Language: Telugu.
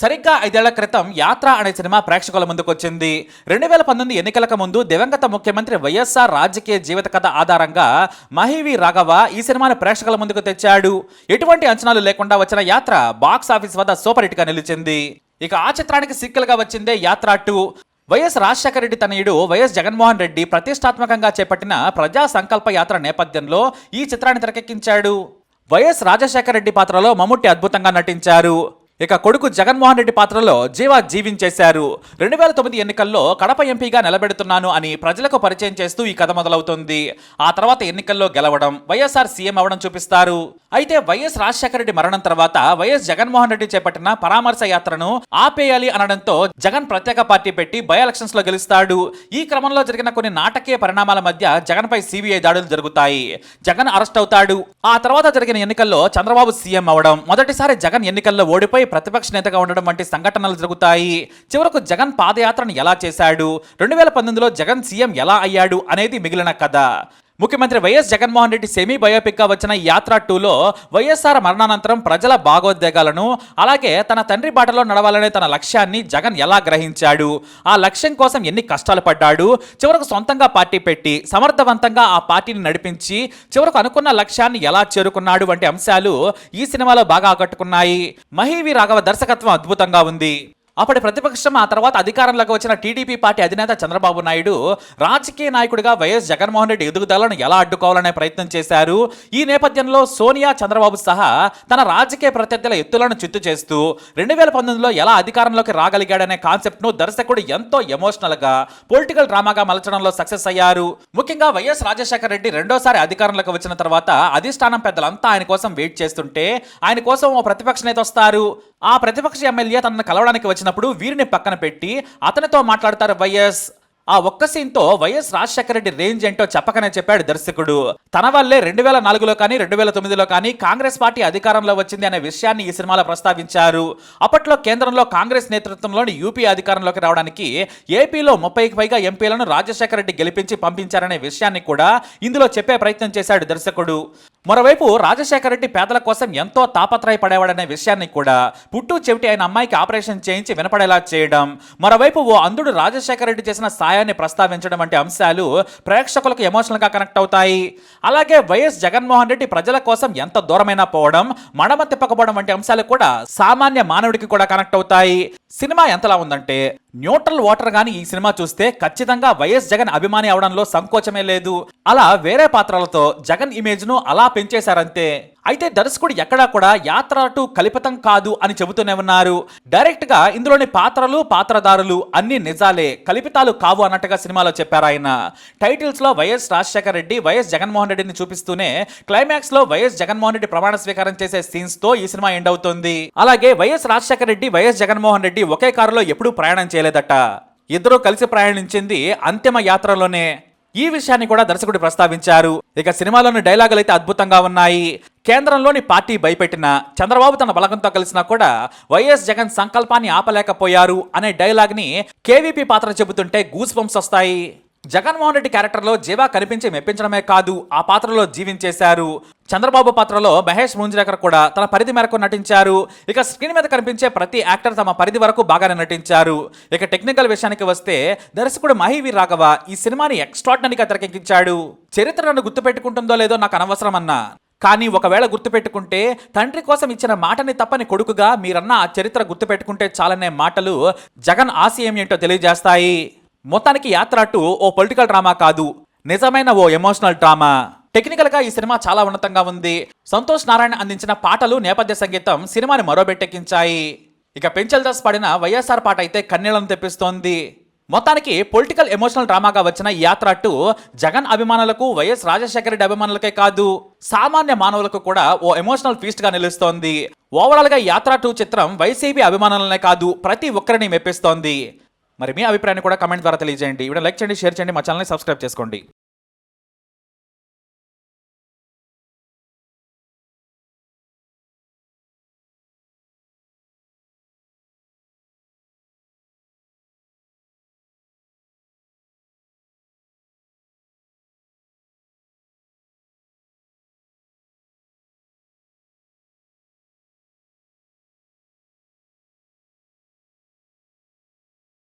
సరిగ్గా ఐదేళ్ళ క్రితం యాత్ర అనే సినిమా ప్రేక్షకుల ముందుకు వచ్చింది. రెండు వేల పంతొమ్మిది ఎన్నికలకు ముందు దివంగత ముఖ్యమంత్రి వైఎస్ఆర్ రాజకీయ జీవిత కథ ఆధారంగా మహివి రాఘవ ఈ సినిమాను ప్రేక్షకుల ముందుకు తెచ్చాడు. ఎటువంటి అంచనాలు లేకుండా వచ్చిన యాత్ర బాక్స్ ఆఫీస్ వద్ద సూపర్ హిట్గా నిలిచింది. ఇక ఆ చిత్రానికి సీక్వెల్గా వచ్చిందే యాత్ర టూ వైఎస్ రాజశేఖర రెడ్డి తనయుడు వైఎస్ జగన్మోహన్ రెడ్డి ప్రతిష్టాత్మకంగా చేపట్టిన ప్రజా సంకల్ప యాత్ర నేపథ్యంలో ఈ చిత్రాన్ని తెరకెక్కించాడు. వైఎస్ రాజశేఖర రెడ్డి పాత్రలో మమ్ముట్టి అద్భుతంగా నటించారు. ఇక కొడుకు జగన్మోహన్ రెడ్డి పాత్రలో జీవా జీవించేశారు. రెండు వేల తొమ్మిది ఎన్నికల్లో కడప ఎంపీగా నిలబెడుతున్నాను అని ప్రజలకు పరిచయం చేస్తూ ఈ కథ మొదలవుతుంది. ఆ తర్వాత ఎన్నికల్లో గెలవడం వైఎస్ఆర్ సీఎం అవడం చూపిస్తారు. అయితే వైఎస్ రాజశేఖర రెడ్డి మరణం తర్వాత వైఎస్ జగన్మోహన్ రెడ్డి చేపట్టిన పరామర్శ యాత్రను ఆపేయాలి అనడంతో జగన్ ప్రత్యేక పార్టీ పెట్టి బై ఎలక్షన్స్లో గెలుస్తాడు. ఈ క్రమంలో జరిగిన కొన్ని నాటకీయ పరిణామాల మధ్య జగన్ పై సిబిఐ దాడులు జరుగుతాయి. జగన్ అరెస్ట్ అవుతాడు. ఆ తర్వాత జరిగిన ఎన్నికల్లో చంద్రబాబు సీఎం అవడం. మొదటిసారి జగన్ ఎన్నికల్లో ఓడిపోయి ప్రతిపక్ష నేతగా ఉండడం వంటి సంఘటనలు జరుగుతాయి. చివరకు జగన్ పాదయాత్రను ఎలా చేశాడు? రెండు వేల పంతొమ్మిదిలో జగన్ సీఎం ఎలా అయ్యాడు అనేది మిగిలిన కథ. ముఖ్యమంత్రి వైఎస్ జగన్మోహన్ రెడ్డి సెమీ బయోపిక్గా వచ్చిన యాత్ర టూలో వైఎస్ఆర్ మరణానంతరం ప్రజల భాగోద్వేగాలను అలాగే తన తండ్రి బాటలో నడవాలనే తన లక్ష్యాన్ని జగన్ ఎలా గ్రహించాడు ఆ లక్ష్యం కోసం ఎన్ని కష్టాలు పడ్డాడు చివరకు సొంతంగా పార్టీ పెట్టి సమర్థవంతంగా ఆ పార్టీని నడిపించి చివరకు అనుకున్న లక్ష్యాన్ని ఎలా చేరుకున్నాడు వంటి అంశాలు ఈ సినిమాలో బాగా ఆకట్టుకున్నాయి. మహీవి రాఘవ దర్శకత్వం అద్భుతంగా ఉంది. అప్పటి ప్రతిపక్షం ఆ తర్వాత అధికారంలోకి వచ్చిన టీడీపీ పార్టీ అధినేత చంద్రబాబు నాయుడు రాజకీయ నాయకుడిగా వైఎస్ జగన్మోహన్ రెడ్డి ఎదుగుదలను ఎలా అడ్డుకోవాలనే ప్రయత్నం చేశారు. ఈ నేపథ్యంలో సోనియా చంద్రబాబు సహా తన రాజకీయ ప్రత్యర్థుల ఎత్తులను చిత్తు చేస్తూ రెండు వేల పంతొమ్మిదిలో ఎలా అధికారంలోకి రాగలిగాడనే కాన్సెప్ట్ను దర్శకుడు ఎంతో ఎమోషనల్గా పొలిటికల్ డ్రామాగా మలచడంలో సక్సెస్ అయ్యారు. ముఖ్యంగా వైఎస్ రాజశేఖర రెడ్డి రెండోసారి అధికారంలోకి వచ్చిన తర్వాత అధిష్టానం పెద్దలంతా ఆయన కోసం వెయిట్ చేస్తుంటే ఆయన కోసం ఓ ప్రతిపక్ష నేత వస్తారు. ఆ ప్రతిపక్ష ఎమ్మెల్యే తనను కలవడానికి వచ్చినప్పుడు వీరిని పక్కన పెట్టి అతనితో మాట్లాడతారు వైఎస్. ఆ ఒక్క సీన్తో వైఎస్ రాజశేఖర రెడ్డి రేంజ్ ఏంటో చెప్పకనే చెప్పాడు దర్శకుడు. తన వల్లే రెండు వేల నాలుగులో కానీ రెండు వేల తొమ్మిదిలో కానీ కాంగ్రెస్ పార్టీ అధికారంలో వచ్చింది అనే విషయాన్ని ఈ సినిమాలో ప్రస్తావించారు. అప్పట్లో కేంద్రంలో కాంగ్రెస్ నేతృత్వంలోని యూపీ అధికారంలోకి రావడానికి ఏపీలో ముప్పైకి పైగా ఎంపీలను రాజశేఖర రెడ్డి గెలిపించి పంపించారనే విషయాన్ని కూడా ఇందులో చెప్పే ప్రయత్నం చేశాడు దర్శకుడు. మరోవైపు రాజశేఖర రెడ్డి పేదల కోసం ఎంతో తాపత్రయపడేవాడనే విషయాన్ని కూడా పుట్టు చెవిటి ఆయన అమ్మాయికి ఆపరేషన్ చేయించి వినపడేలా చేయడం మరోవైపు ఓ అంధుడు రాజశేఖర రెడ్డి చేసిన సాయాన్ని ప్రస్తావించడం వంటి అంశాలు ప్రేక్షకులకు ఎమోషనల్గా కనెక్ట్ అవుతాయి. అలాగే వైఎస్ జగన్మోహన్ రెడ్డి ప్రజల కోసం ఎంత దూరమైనా పోవడం మడమ తిప్పకపోవడం వంటి అంశాలు కూడా సామాన్య మానవుడికి కూడా కనెక్ట్ అవుతాయి. సినిమా ఎంతలా ఉందంటే న్యూట్రల్ ఓటర్ గాని ఈ సినిమా చూస్తే ఖచ్చితంగా వైఎస్ జగన్ అభిమాని అవడంలో సంకోచమే లేదు. అలా వేరే పాత్రలతో జగన్ ఇమేజ్ను అలా పెంచేశారంతే అయితే దర్శకుడు ఎక్కడా కూడా యాత్ర టు కల్పితం కాదు అని చెబుతూనే ఉన్నారు. డైరెక్ట్గా ఇందులోని పాత్రలు పాత్రదారులు అన్ని నిజాలే కల్పితాలు కావు అన్నట్టుగా సినిమాలో చెప్పారు ఆయన. టైటిల్స్లో వైఎస్ రాజశేఖర రెడ్డి వైఎస్ జగన్మోహన్ రెడ్డిని చూపిస్తూనే క్లైమాక్స్లో వైఎస్ జగన్మోహన్ రెడ్డి ప్రమాణ స్వీకారం చేసే సీన్స్తో ఈ సినిమా ఎండ్ అవుతుంది. అలాగే వైఎస్ రాజశేఖర రెడ్డి వైఎస్ జగన్మోహన్ రెడ్డి ఒకే కారులో ఎప్పుడూ ప్రయాణం చేయలేదట. ఇద్దరూ కలిసి ప్రయాణించింది అంతిమ యాత్రలోనే. ఈ విషయాన్ని కూడా దర్శకుడు ప్రస్తావించారు. ఇక సినిమాలోని డైలాగులు అయితే అద్భుతంగా ఉన్నాయి. కేంద్రంలోని పార్టీ భయపెట్టిన చంద్రబాబు తన బలగంతో కలిసినా కూడా వైఎస్ జగన్ సంకల్పాన్ని ఆపలేకపోయారు అనే డైలాగ్ని కేవీపీ పాత్ర చెబుతుంటే గూస్ బంప్స్ వస్తాయి. జగన్మోహన్ రెడ్డి క్యారెక్టర్లో జీవా కనిపించి మెప్పించడమే కాదు ఆ పాత్రలో జీవించేశారు. చంద్రబాబు పాత్రలో మహేష్ ముంజ్రేకర్ కూడా తన పరిధి మేరకు నటించారు. ఇక స్క్రీన్ మీద కనిపించే ప్రతి యాక్టర్ తమ పరిధి వరకు బాగానే నటించారు. ఇక టెక్నికల్ విషయానికి వస్తే దర్శకుడు మహివి రాఘవ ఈ సినిమాని ఎక్స్ట్రాడినరీగా తెరకెక్కించాడు. చరిత్ర నన్ను గుర్తుపెట్టుకుంటుందో లేదో నాకు అనవసరం అన్నా కానీ ఒకవేళ గుర్తుపెట్టుకుంటే తండ్రి కోసం ఇచ్చిన మాటని తప్పని కొడుకుగా మీరన్న ఆ చరిత్ర గుర్తుపెట్టుకుంటే చాలనే మాటలు జగన్ ఆశయం ఏంటో తెలియజేస్తాయి. మొత్తానికి యాత్ర టూ ఓ పొలిటికల్ డ్రామా కాదు. నిజమైన ఓ ఎమోషనల్ డ్రామా. టెక్నికల్గా ఈ సినిమా చాలా ఉన్నతంగా ఉంది. సంతోష్ నారాయణ అందించిన పాటలు నేపథ్య సంగీతం సినిమాని మరోబెట్టెక్కించాయి. ఇక పెంచల్ దాస్ పాడిన వైఎస్ఆర్ పాట అయితే కన్నీళ్ళను తెప్పిస్తోంది. మొత్తానికి పొలిటికల్ ఎమోషనల్ డ్రామాగా వచ్చిన ఈ యాత్ర టూ జగన్ అభిమానులకు వైఎస్ రాజశేఖర రెడ్డి అభిమానులకే కాదు సామాన్య మానవులకు కూడా ఓ ఎమోషనల్ ఫీస్ట్గా నిలుస్తోంది. ఓవరాల్గా యాత్ర టూ చిత్రం వైసీపీ అభిమానులనే కాదు ప్రతి ఒక్కరిని మెప్పిస్తోంది. మరి మీ అభిప్రాయాన్ని కూడా కమెంట్ ద్వారా తెలియజేయండి. వీడియో లైక్ చేయండి షేర్ చేయండి మా ఛానల్ని సబ్స్క్రైబ్ చేసుకోండి.